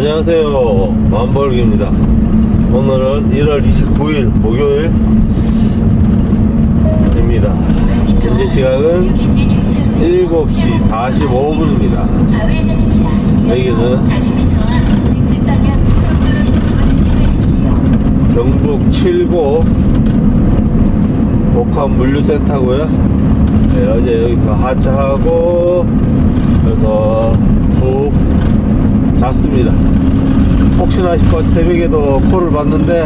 안녕하세요. 만벌기입니다. 오늘은 1월 29일 목요일 입니다. 현재 시각은 7시 45분입니다. 여기는 경북 7고 복합 물류센터고요. 네, 어제 여기서 하차하고 그래서 푹 잤습니다 혹시나 싶어 새벽에도 콜을 봤는데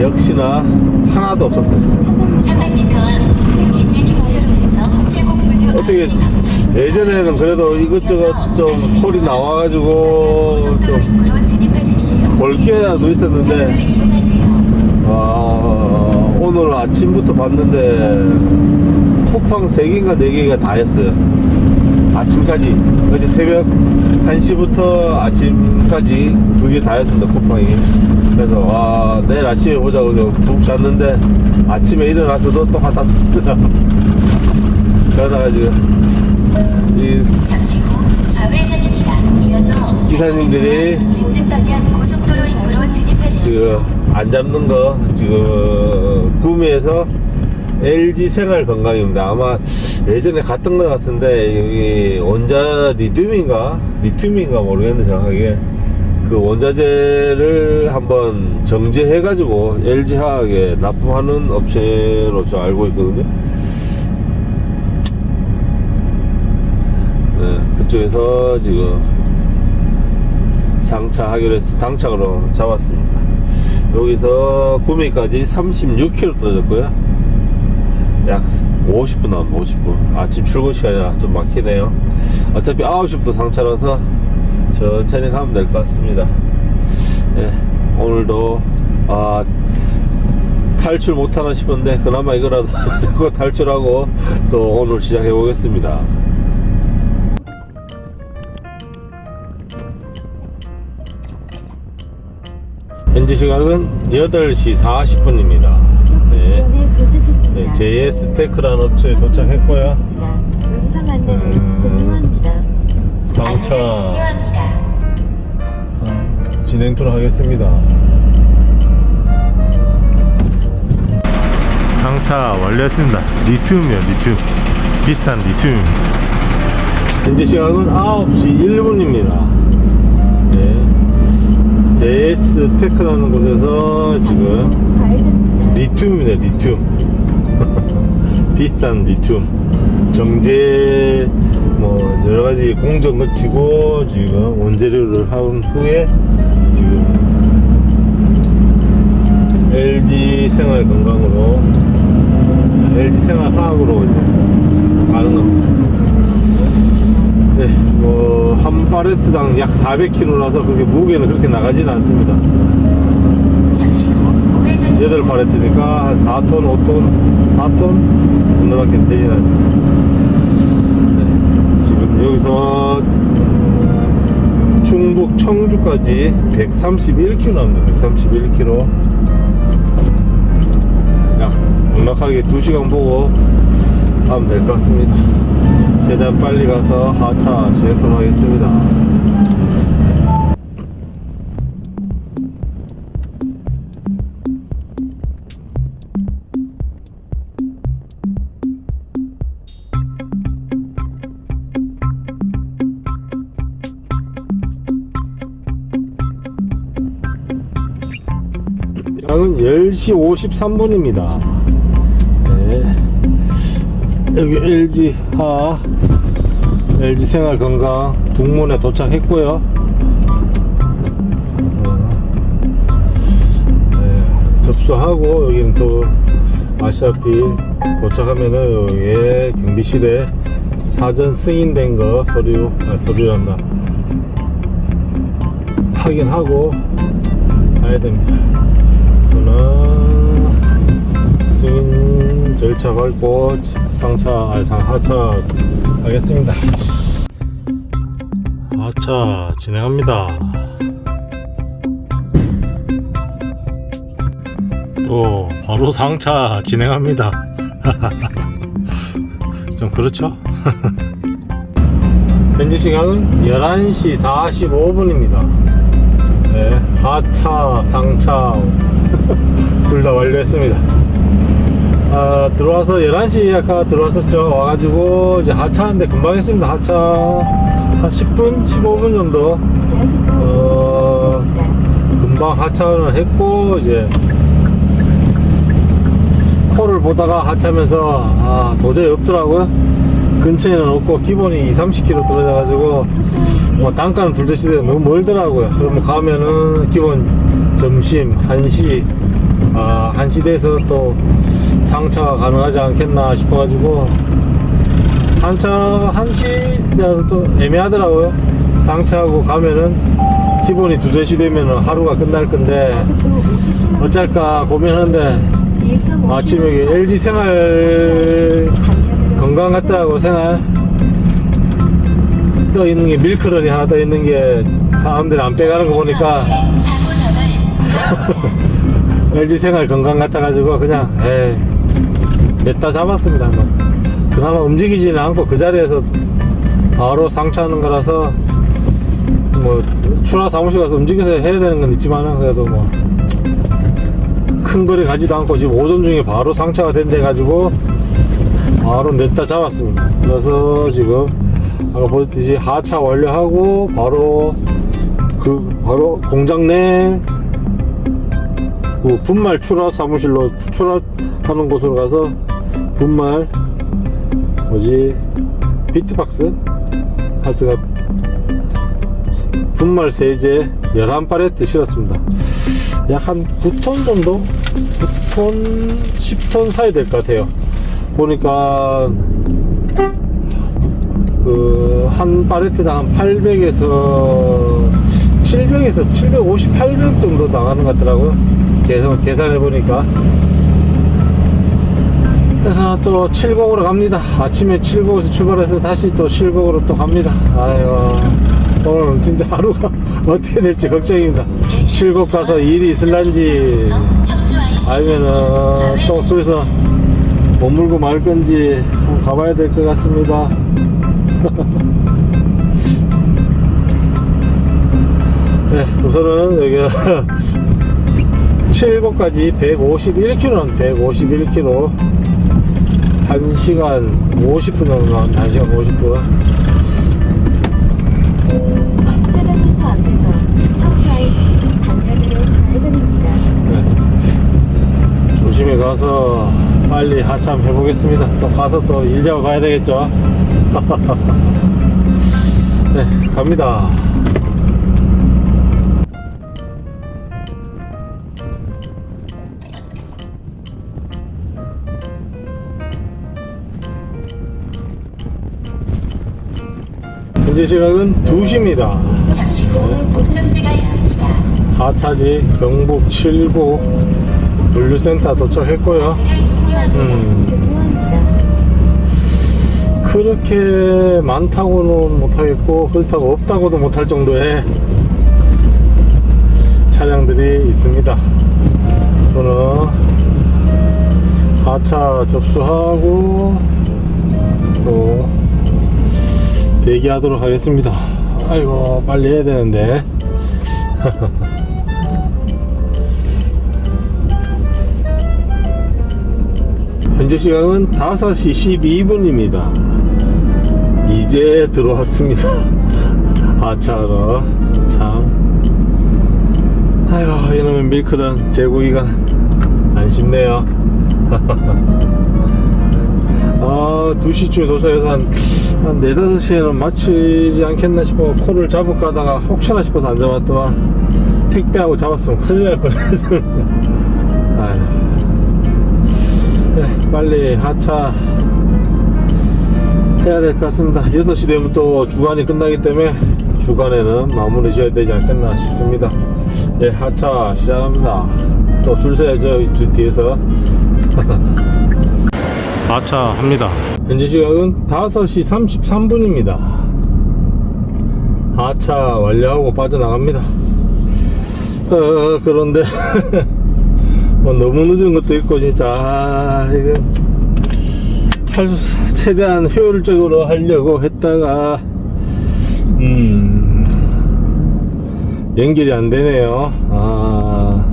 역시나 하나도 없었어요 300m 유기지 교차로에서 칠곡분류 어떻게 예전에는 그래도 이것저것 좀 콜이 나와가지고 좀. 볼게라도 있었는데 이용하세요. 아, 오늘 아침부터 봤는데 쿠팡 3개인가 4개가 다 했어요 아침까지 어제 새벽 1시부터 아침까지 그게 다 했습니다 쿠팡이 그래서 와 내일 아침에 보자고 푹 잤는데 아침에 일어나서도 또 같았습니다 그러다가 지금 이 잠시 후 좌회전입니다. 이어서 기사님들이 직진 방향 고속도로 입구로 진입하십시오. 지금 안 잡는 거 지금 구매해서 LG 생활 건강입니다. 아마 예전에 갔던 것 같은데 여기 원자 리튬인가 리튬인가 모르겠는데 정확하게 그 원자재를 한번 정제해가지고 LG 화학에 납품하는 업체로 저 알고 있거든요. 네, 그쪽에서 지금 상차하기로 했, 당착으로 잡았습니다. 여기서 구미까지 36km 떨어졌고요. 약 50분 남았 50분. 아침 출근 시간이라 좀 막히네요. 어차피 9시부터 상차라서 천천히 가면 될 것 같습니다. 예, 오늘도, 아, 탈출 못하나 싶은데, 그나마 이거라도 자꾸 탈출하고 또 오늘 시작해 보겠습니다. 현재 시각은 8시 40분입니다. 네. 네, JS 테크라는 업체에 도착했고요. 안내를. 종료합니다. 종료합니다. 어, 진행토록 하겠습니다. 상차 완료했습니다. 리튬이요, 리튬. 비싼 리튬입니다. 현재 시각은 9시 1분입니다. 네. JS 테크라는 곳에서 지금. 리튬입니다 리튬 비싼 리튬 정제 뭐 여러 가지 공정 거치고 지금 원재료를 한 후에 지금 LG 생활 건강으로 LG 생활 화학으로 이제 가는 겁니다 네, 뭐, 한 파레트당 약 400kg라서 그렇게 무게는 그렇게 나가진 않습니다. 잠시 후 8파레트니까 한 4톤, 5톤, 4톤 정도밖에 되진 않습니다. 네, 지금 여기서 충북 청주까지 131km 남니다. 131km. 약 넉넉하게 2시간 보고 가면 될 것 같습니다. 최대한 빨리 가서 하차 진행토록 하겠습니다. 10시 53분입니다. 네. 여기 LG 하 LG 생활 건강 북문에 도착했고요. 어, 네, 접수하고 여기는 또 아시다시피 도착하면은 여기에 경비실에 사전 승인된 거 서류 아, 서류란다 확인하고 가야 됩니다. 승인 절차 밟고 상차 아니 상 하차 하겠습니다. 하차 진행합니다. 또 바로 상차 진행합니다. 좀 그렇죠? 현재 시간은 11시 45분입니다. 네, 하차, 상차 둘 다 완료했습니다. 아, 들어와서 11시 아까 들어왔었죠. 와가지고 이제 하차하는데 금방 했습니다. 하차 한 10분, 15분 정도 어, 금방 하차를 했고 이제 코를 보다가 하차하면서 아 도저히 없더라고요 근처에는 없고 기본이 2, 30km 떨어져가지고 뭐 단가는 둘다 시대 너무 멀더라고요 그러면 가면은 기본 점심 1시 아 1시 돼서 또 상차가 가능하지 않겠나 싶어가지고 한차 1시 또 애매하더라고요. 상차하고 가면은 기본이 두세 시 되면은 하루가 끝날 건데 어쩔까 고민하는데 아침에 여기 LG 생활 건강 같다고 생활. 떠 있는 게 밀크런이 하나 떠 있는 게 사람들이 안 빼가는 거 보니까 LG 생활 건강 같아가지고 그냥 에이 냈다 잡았습니다 뭐. 그나마 움직이지는 않고 그 자리에서 바로 상차하는 거라서 뭐 출하 사무실 가서 움직여서 해야 되는 건 있지만은 그래도 뭐 큰 거리 가지도 않고 지금 오전 중에 바로 상차가 된대 가지고 바로 냈다 잡았습니다 그래서 지금 아까 보셨듯이 하차 완료하고 바로 그 바로 공장 내 그 분말 출하 사무실로 출하하는 곳으로 가서 분말 뭐지 비트박스? 하트가 분말 세제 11팔레트 실었습니다. 약 한 9톤 정도? 9톤 10톤 사이 될 것 같아요. 보니까 그 한 팔레트당 한 800에서 700에서 750, 800 정도 나가는 것 같더라고요 계산, 계산해 보니까. 그래서 또 칠곡으로 갑니다. 아침에 칠곡에서 출발해서 다시 또 칠곡으로 또 갑니다. 아이고 오늘 진짜 하루가 어떻게 될지 걱정입니다. 칠곡 가서 일이 있을란지 아니면은 또 거기서 머물고 말 건지 한번 가봐야 될 것 같습니다. 네 우선은 여기 칠곡까지 151km 151km 1시간 50분 정도 한 1시간 50분 세단지터 앞에서 청사이시 반대로 좌회전입니다. 네. 조심히 가서 빨리 하참 해보겠습니다. 또 가서 또일 잡아 가야 되겠죠. 네, 갑니다. 현재 시각은 2시입니다. 잠시 후 목적지가 있습니다. 하차지 경북 7구 물류센터 도착했고요. 음. 그렇게 많다고는 못하겠고 그렇다고 없다고도 못할 정도의 차량들이 있습니다. 저는 하차 접수하고 또 대기하도록 하겠습니다. 아이고 빨리 해야 되는데. 현재 시간은 5시 12분입니다. 이제 들어왔습니다. 하차하러. 참. 아이고, 이놈의 밀크는 재고기가 안 쉽네요. 아, 2시쯤에 도착해서 한, 한 4, 5시에는 마치지 않겠나 싶어 코를 잡을까 하다가 혹시나 싶어서 안 잡았더만 택배하고 잡았으면 큰일 날. 아휴. 네, 빨리 하차 해야 될 것 같습니다. 6시 되면 또 주간이 끝나기 때문에 주간에는 마무리 지어야 되지 않겠나 싶습니다. 예, 하차 시작합니다. 또 줄 서야죠, 이 뒤에서. 하차합니다. 현재 시각은 5시 33분입니다. 하차 완료하고 빠져나갑니다. 어, 그런데 뭐 너무 늦은 것도 있고 진짜 아, 이거 할 수- 최대한 효율적으로 하려고 했다가 음, 연결이 안 되네요. 아.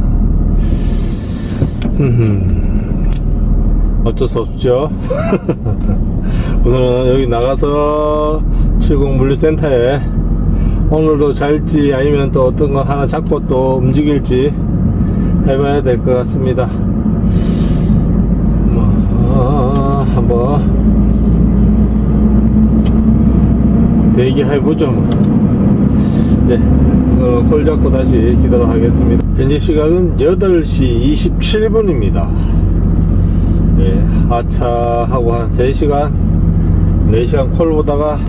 어쩔 수 없죠. 우선은 여기 나가서 70 물류센터에 오늘도 잘지 아니면 또 어떤 거 하나 잡고 또 움직일지 해봐야 될 것 같습니다. 뭐, 어, 한번 대기해보죠. 뭐. 네, 콜 잡고 다시 기도록 하겠습니다. 현재 시각은 8시 27분입니다. 예, 하차하고 한 3시간, 4시간 콜 보다가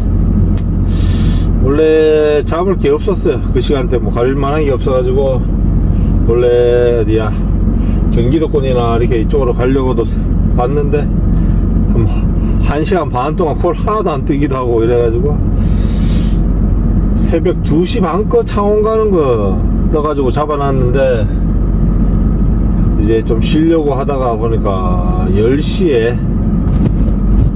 원래 잡을 게 없었어요. 그 시간대 뭐 갈 만한 게 없어가지고 원래 어디야 경기도권이나 이렇게 이쪽으로 가려고도 봤는데 한, 한 시간 반 동안 콜 하나도 안 뜨기도 하고 이래가지고 새벽 2시 반거 창원 가는 거 떠가지고 잡아놨는데 이제 좀 쉬려고 하다가 보니까 10시에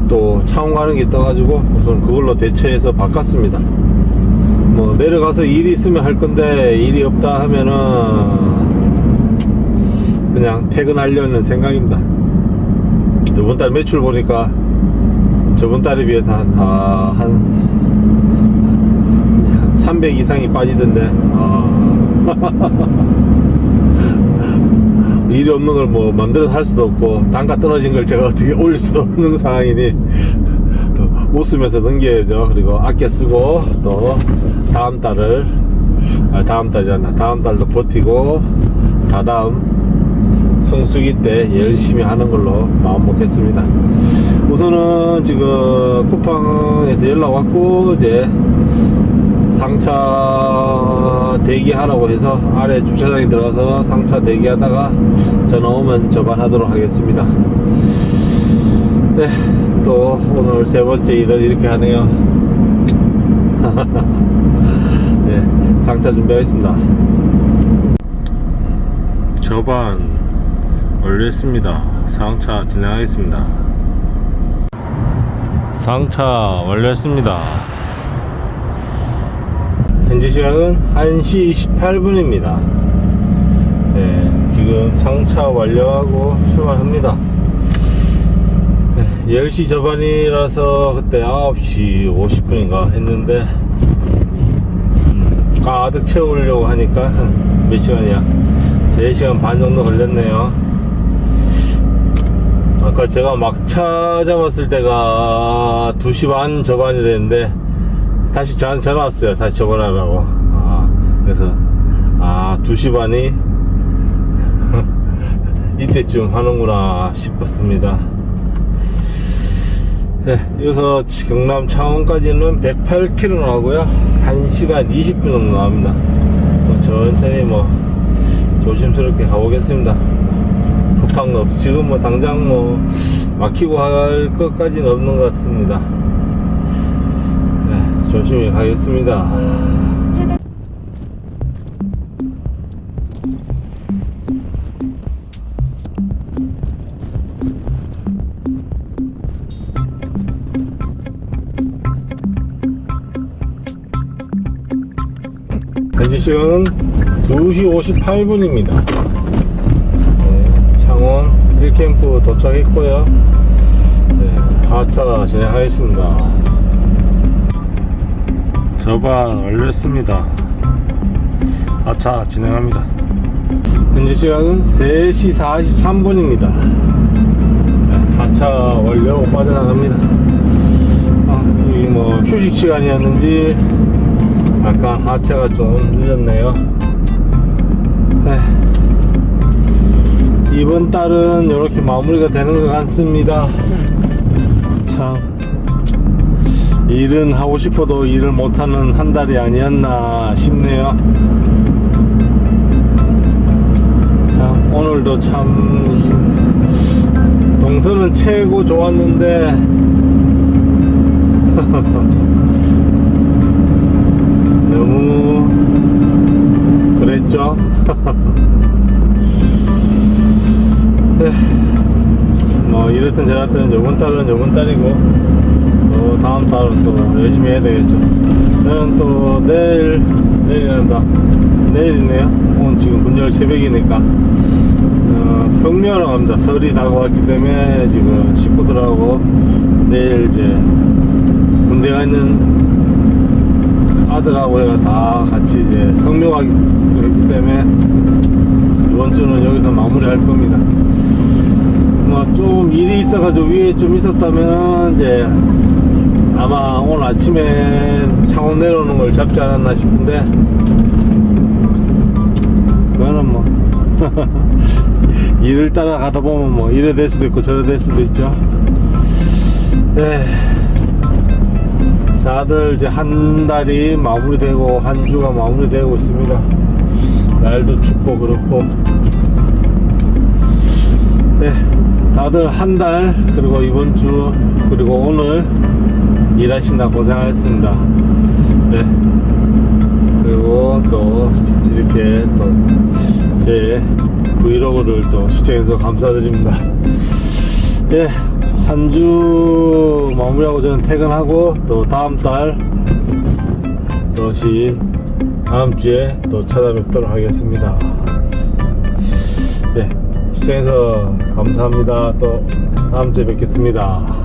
또 창원 가는 게 떠가지고 우선 그걸로 대체해서 바꿨습니다. 뭐 내려가서 일이 있으면 할 건데 일이 없다 하면은 그냥 퇴근하려는 생각입니다. 이번 달 매출 보니까 저번 달에 비해서 한, 아, 한, 한300 이상이 빠지던데. 아. 일이 없는 걸뭐 만들어서 할 수도 없고 단가 떨어진 걸 제가 어떻게 올릴 수도 없는 상황이니 웃으면서 넘겨야죠. 그리고 아껴 쓰고 또 다음 달을 아, 다음 달이 잖아 다음 달도 버티고 다다음 성수기 때 열심히 하는 걸로 마음 먹겠습니다. 우선은 지금 쿠팡에서 연락 왔고 이제 상차 대기하라고 해서 아래 주차장에 들어가서 상차 대기하다가 전화 오면 접안하도록 하겠습니다. 네, 또 오늘 세 번째 일을 이렇게 하네요. 네, 상차 준비하겠습니다. 저반 완료했습니다. 상차 진행하겠습니다. 상차 완료했습니다. 현재 시각은 1시 28분입니다. 네, 지금 상차 완료하고 출발합니다. 네, 10시 저반이라서 그때 9시 50분인가 했는데 음, 가득 채우려고 하니까 한 몇 시간이야? 3시간 반 정도 걸렸네요. 아까 제가 막차 잡았을 때가 2시 반 저반이랬는데 다시 전 전화 왔어요. 다시 접어라라고. 아, 그래서 아 2시 반이 이때쯤 하는구나 싶었습니다. 네, 여기서 경남 창원까지는 108km 나오고요. 1시간 20분 정도 나옵니다. 뭐 천천히 뭐 조심스럽게 가보겠습니다. 급한 거 없, 지금 뭐 당장 뭐 막히고 할 것까지는 없는 것 같습니다. 네, 조심히 가겠습니다. 현재 시간은 2시 58분입니다. 네, 창원 1캠프 도착했고요. 네, 하차 진행하겠습니다. 저반 완료했습니다. 하차 진행합니다. 현재 시각은 3시 43분입니다. 네, 하차 완료 빠져나갑니다. 아, 여기 뭐 휴식 시간이었는지 약간 하체가 좀 늦었네요. 에휴, 이번 달은 이렇게 마무리가 되는 것 같습니다. 참 일은 하고 싶어도 일을 못하는 한 달이 아니었나 싶네요. 참 오늘도 참 동선은 최고 좋았는데 너무 그랬죠? 에휴, 뭐 이렇든 저렇든 요번 달은 요번 달이고 다음 달은 또 열심히 해야 되겠죠. 저는 또 내일, 내일한다. 내일이네요. 오늘 지금 분열 새벽이니까. 어, 성묘하러 갑니다. 설이 다가왔기 때문에 지금 식구들하고 내일 이제 군대가 있는 아들하고 내가 다 같이 이제 성묘하기 그랬기 때문에 이번 주는 여기서 마무리할 겁니다. 뭐 좀 일이 있어가지고 위에 좀 있었다면 이제 아마 오늘 아침에 창원 내려오는 걸 잡지 않았나 싶은데 그거는 뭐 일을 따라가다 보면 뭐 이래 될 수도 있고 저래 될 수도 있죠. 네. 다들 이제 한 달이 마무리되고 한 주가 마무리되고 있습니다. 날도 춥고 그렇고. 네. 다들 한 달 그리고 이번 주 그리고 오늘 일하신다 고생하셨습니다. 네. 그리고 또 이렇게 또 제 브이로그를 또 시청해서 감사드립니다. 예, 한주 마무리하고 저는 퇴근하고 또 다음 달 또시 다음 주에 또 찾아뵙도록 하겠습니다. 예, 시청해서 감사합니다. 또 다음 주에 뵙겠습니다.